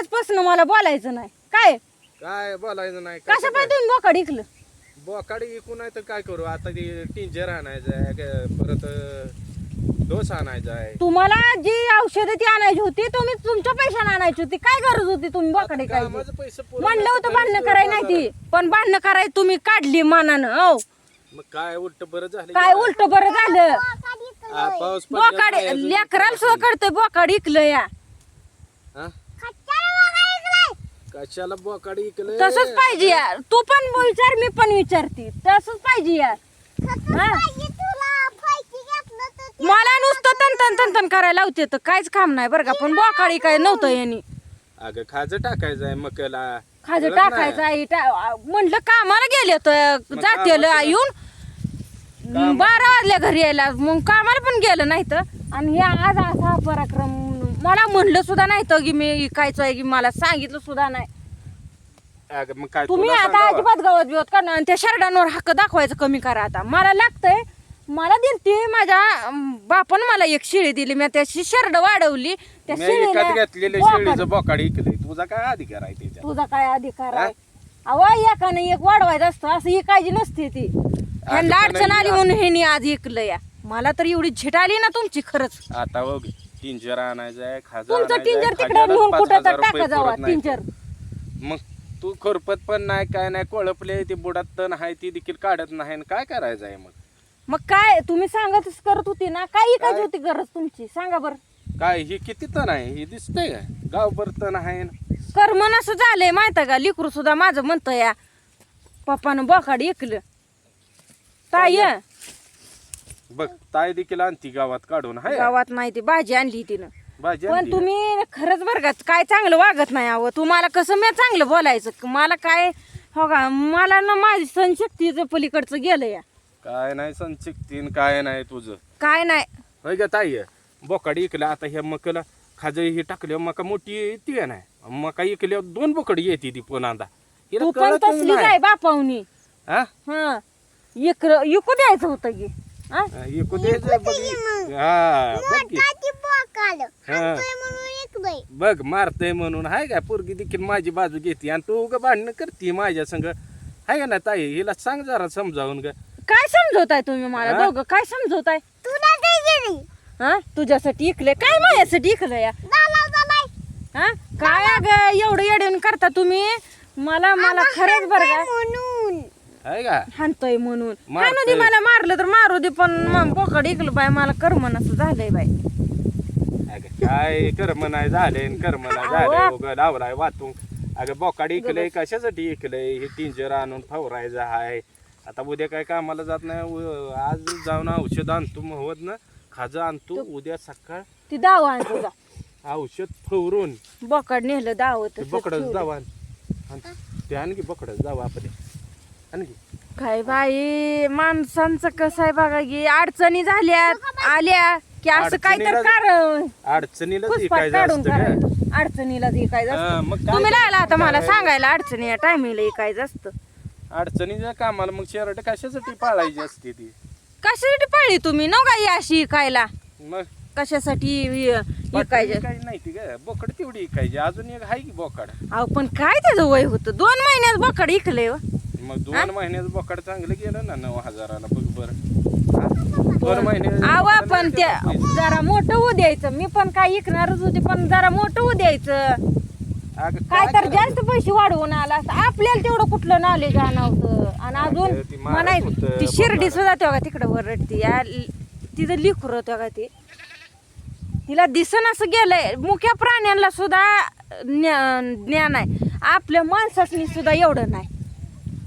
आजपासून मला बोलायचं नाही. काय? काय बोलायचं नाही कसं कसं पाय तुम्ही बोकाड इकलं? बोकाडी विकून नाही तर काय करू? आता ते टिंजर आणायचं आहे क- परत अं, डोस आणायचा आहे. तुम्हाला जी औषधं ती आणायची होती तुम्ही तुमच्या पैशाने आणायची होती. काय गरज होती तुम्ही बोकाडे काय कामाचं पैसे पुरवलं म्हणलं होतं भांडणं कराय नाही. ती पण भांडणं कराय तुम्ही काढली मानानं हो. मग काय उलट बरं झालं काय उलट बरं झालं? पाऊस बोकाड लेकराला सुद्धा कळतंय बोकाड इकलं या हा? कशाला बोकाडी इकलं तसंच पाहिजे यार. तू पण विचार मी पण विचारते. तसंच पाहिजे यार. हा? मला नुसतं तन तन तन तन करायला लावते तर काहीच काम नाही बरं का. पण बोकाडी काय नव्हतं यांनी. अगं खाज टाकायचं आहे मकला. खाज कळत टाकायचं नाही. आहे टा- म्हणलं कामाला गेले तर मग जातेल कामाचं- येऊन बारा वाजल्या घरी यायला. मग कामाला पण गेलं नाही तर. आणि हे आज असा पराक्रम मला म्हणलं सुद्धा नाही तर की मी इकायचं आहे की मला सांगितलं सुद्धा नाही. अगं मग काय तुम्ही तुला आता सांगावं? अजिबात गावात बिवत का आणि त्या शर्टांवर हक्क दाखवायचं कमी करा आता. मला लागतंय मला दिलती माझ्या अं, बापानं मला एक शिळी दिली मी त्याची शर्ट वाढवली. त्या मी घेतलेले बोकाड. शेळीचं बोकाडी इकलंय तुझा काय अधिकार आहे त्याच्या तुझा काय अधिकार आहे? अहो एकाने एक वाढवायचं असतं असं इकायची नसते ती. ह्यांना पण अडचण आली म्हणून ह्यांनी आज इकलं या मला तर एवढी झिट आली ना तुमची खरंच. आता बघ टिंजर आणायचं आहे खाजा तुमचं टिंजर तिकडे खाजाला नेऊन पाच कुठं हजार तर रुपये टाका जावा पुरत नाही. टिंजर मग तू खरपत पण नाही काय नाही कोळपले ती बुडात तण आहे ती देखील काढत नाही आणि काय करायचं आहे मग? मग काय तुम्ही सांगतच करत होती ना काय इकायची काय? होती गरज तुमची? सांगा बरं. काय ही किती तण आहे? ही दिसतंय का गावभर तण आहे न. कर्मन असं झालंय माहिती का? लिकरू सुद्धा माझं म्हणतं या. पप्पानं बोकाड इकलं ताई बघ ताई देखील आणती गावात काढून हाय. गावात नाही ती भाजी आणली तिनं. पण. तुम्ही खरंच बरं का काय चांगलं वागत नाही अहो. तुम्हाला कसं मी चांगलं बोलायचं? मला काय हो का मला ना माझी सणशक्तीचं पलीकडचं गेलं या काय नाही संचिकतीन काय नाही तुझं. काय नाही. होय का ताई बोकाडी इकल्या आता ह्या मकला खाज ही टाकल्या मका मोठी येते का नाही मका इकल्या दोन बोकडी येते ती पुन्हा हिला तू पण कळतच तसली नाही. काय बापावनी. हा? हा. इकडं इकू द्यायचं होतं की. हा? हा, बघ. हा. बघ मारतय म्हणून. हाय का? पोरगी देखील माझी बाजू घेते. आणि तू उगा भांडणं करते माझ्या संग. हाय का ना ताई? हिला सांग जरा समजावून ग. काय समजवताय तुम्ही मला हा? दोघं? काय समजवताय? हा? तुझ्यासाठी इकले काय माझ्यासाठी इकलं या? हा? काय अगं? एवढं येडून करता तुम्ही? मला मला खरंच बरं का? हाय का? हाणतोय म्हणून. मारतोय. हाणू दे मला मारलं तर मारू दे पण मग बोकड इकलं बाय मला करमन असं झालंय बाय अगं, काय कर्म नाही झाले कर्म नाही झाले उगा लावलाय वाचून अगं बोकाडी इकलंय कशासाठी इकलंय? हे टिंजर आणून फवरायचं हाय. आता उद्या काय कामाला जात नाही उ- आज जाऊन औषध आणतो होत ना खाजा आणतो उद्या सकाळ ती दाव आण तुझा औषध फवरून. बोकड नेलं दावत ते बकडच जावा ते आणखी बकडच जावा आपण. आणखी काय बाई माणसांचं कसं आहे बघा की अडचणी झाल्यात आल्या की असं काय तर अडचणीला- कारण. अडचणीला काढून अडचणीला विकायचं हा, असतं मग काय तुम्ही लागला आता मला? सांगायला अडचणी या टायमिंगला विकायचं असतं अडचणीच्या कामाला मग शर्ट कशासाठी पाळायची असते ती? कशासाठी पाळली तुम्ही? न का अशी विकायला मग? कशासाठी काही नाही ती ग. बोकड तेवढी इकायची. अजून एक आहे की बोकड? अहो पण काय त्याचं वय होतं? दोन महिन्यात बोकड इकलंय हो. मग दोन महिन्यात बोकड चांगलं गेलं ना नऊ हजाराला बघ बरं? दोन महिने आवा पण त्या जरा मोठं होऊ द्यायचं. मी पण काय इकणारच होते पण जरा मोठं होऊ द्यायचं. काय तर जास्त पैसे वाढवून आला असतं आपल्याला तेवढं कुठलं नॉलेज आणावतं आणि ती अजून मारत म्हणाय होतं ती शिर्डी. सुद्धा तेव्हा तिकडं वरडती. या तिचं लिखुर का ते. तिला दिसन असं गेलंय. मुख्या प्राण्यांना सुद्धा ज्ञा- ज्ञान आहे. आपल्या माणसासनी सुद्धा एवढं नाही.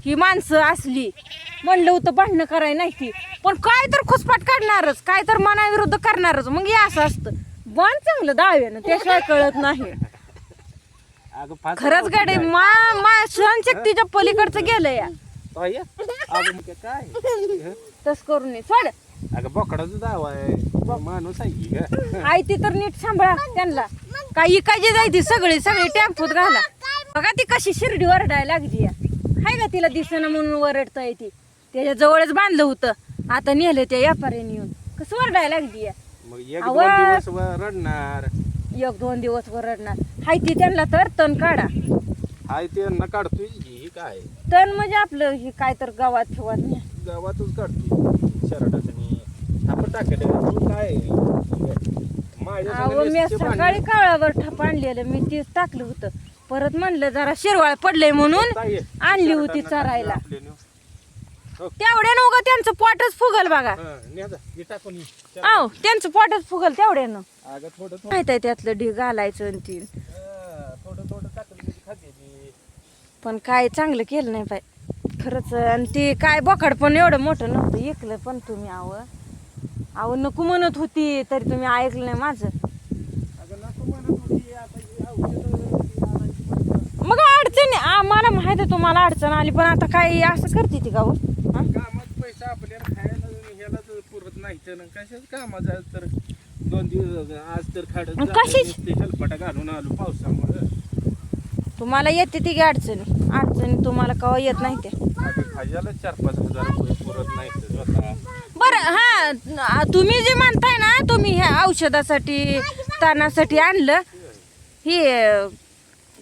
ही माणसं असली. म्हणलं होतं भांडणं करायला नाही ती. पण काय तर खुसपाट काढणारच काय तर मनाविरुद्ध करणारच. मग हे असं असतं. बाण चांगलं दाव्यानं त्याशिवाय कळत नाही. अगं फास खरंच गाडी मा मा सहनशक्तीच्या पलीकडचं गेलं या. ताई, अगं मग काय? तस करून नये. सोड. अगं बोकडाचं दावा आहे. माणूस आहे की ग? आई ती तर नीट सांभाळा त्यांना. काही इकायची जायची सगळी सगळी टेम्पोत घाला. बघा ती कशी शिर्डी वरडायला लागली या हाय का तिला दिसणं म्हणून वरडता ती. त्याच्या जवळच बांधलं होतं. आता नेलं त्या व्यापाऱ्याने येऊन. कसं वरडायला लागली मग एक. दोन दिवस व- रडणार एक दोन दिवस वरडणार. हाय ती त्यांना तर तण काढा. हाय ते यांना काढतोय ही काय? तण म्हणजे आपलं हे काय तर गावात ठेवत नाही. गावातच काढतोय. शर्टाचं आपण टाकलं तू काय? माझ्या अहो संग मी नेसते सकाळी. काळावर ठप आणलेलं. मी तेच टाकलं होतं. परत म्हणलं जरा शिरवाळ पडलंय म्हणून ताई, आणली होती चरायला आपले नेऊ. हो, तेवढ्या नव्हतं त्यांचं पोटच फुगल बघा हं, न्या जा. हे टाकून ये. चल. आहो त्यांचं पोटच फुगल तेवढ्यानं अगं थोडं थोडं माहीत आहे त्यातलं ढी घालायचं आणि ती हं, थोडं थोडं टाकलं म्हणजे खाते ती. पण काय चांगलं केलं नाही पाय खरंच आणि ते काय बोकाड पण एवढं मोठं नव्हतं ऐकलं पण तुम्ही आव आव नको म्हणत होती तरी तुम्ही ऐकलं नाही माझं अगं नको म्हणत होती, आता ही औषधं ती आणायची म्हणतात. मग अडचण आहे. आ, मला माहीत आहे तुम्हाला अडचण आली पण आता काय असं करते ती गाव कामात पैसा आपल्याला खायला ह्याला तर पुरत नाही तर कशाच कामाचं आहे तर दोन दिवस आज तर खाडत मग कशीच? हेलपाटा घालून आलो पावसामुळे तुम्हाला येते ती की अडचणी अडचणी तुम्हाला कवा येत नाही ते खायला चार पाच हजार रुपये पुरत नाही तर स्वतः बरं हा तुम्ही जे म्हणताय ना तुम्ही ह्या औषधासाठी तानासाठी आणलं हे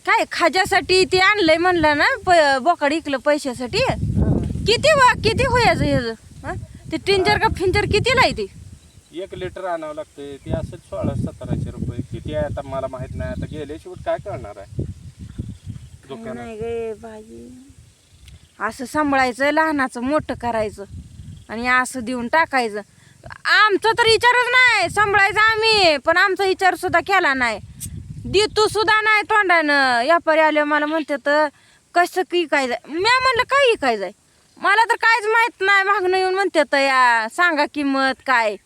काय खाज्यासाठी ते आणलंय म्हणलं ना प- बोकाड इकलं पैशासाठी. किती वा किती होयाचं ह्याचं ते टिंजर का फिंजर कितीला आहे ते? एक लिटर आणावं लागतंय. ते असेल सोळा सतराशे रुपये. किती आहे आता मला माहीत नाही. आता गेले शेवट काय करणार आहे? दुकानात. नाही गे बाई. असं सांभाळायचं लहानाचं मोठं करायचं. आणि असं देऊन टाकायचं. आमचा तर विचारच नाही. सांभाळायचं आम्ही. पण आमचा विचार सुद्धा केला नाही. देतो सुद्धा नाही तोंडानं. व्यापारी आले मला म्हणते तर कसं की काय जाय? म्या म्हणलं काय काय जाय? मला तर काहीच माहीत नाही मागणं येऊन म्हणते तर या सांगा किंमत काय?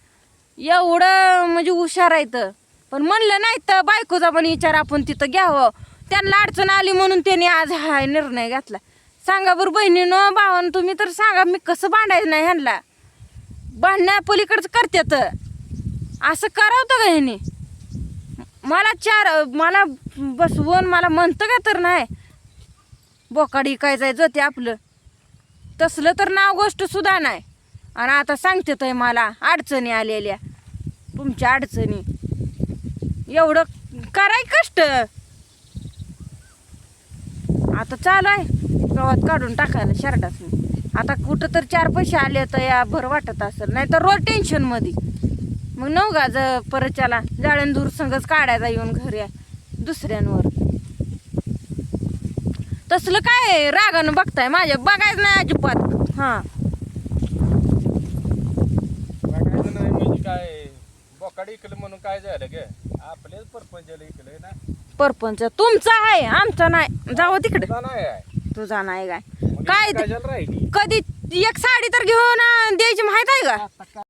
एवढं म्हणजे हुशार आहे तर. पण म्हणलं नाही तर बायकोचा पण विचार आपण तिथं घ्यावं. त्यांना अडचण आली म्हणून त्यांनी आज हा निर्णय घेतला. सांगा बरं बहिणीनं भावानं तुम्ही तर सांगा मी कसं भांडायचं नाही ह्यांना? भांडण्या पलीकडचं तर. असं करावतं का ह्याने? मला चार मला बसवून मला म्हणतं का तर नाही? बोकाडी काय जायचं ते आपलं. तसलं तर नाव गोष्ट सुद्धा नाही. आणि आता सांगते तर मला अडचणी आलेल्या. तुमच्या अडचणी. एवढं कराय कष्ट. आता चालू आहे गवत काढून टाकायला शर्टात आता कुठं तर चार पैसे आले तर या बरं वाटत असेल. नाही तर रोज टेन्शनमध्ये मग नऊ गाज परच्याला जाळण दूर संगच काढायचा येऊन घरी दुसऱ्यांवर. तसलं काय रागानं बघताय माझ्या. बघायचं नाही अजिबात. हां. बघायचं नाही म्हणजे काय बोकाड इकलं म्हणून काय झालं ग? आपलेच इकलंय ना? परपंच. तुमचा आहे आमचा नाही. जावं तिकडे. नाही आहे. तुझा नाही काय? मग काय इथं कशाला राहिली? कधी एक साडी तर घेऊन अं, द्यायची माहीत आहे का?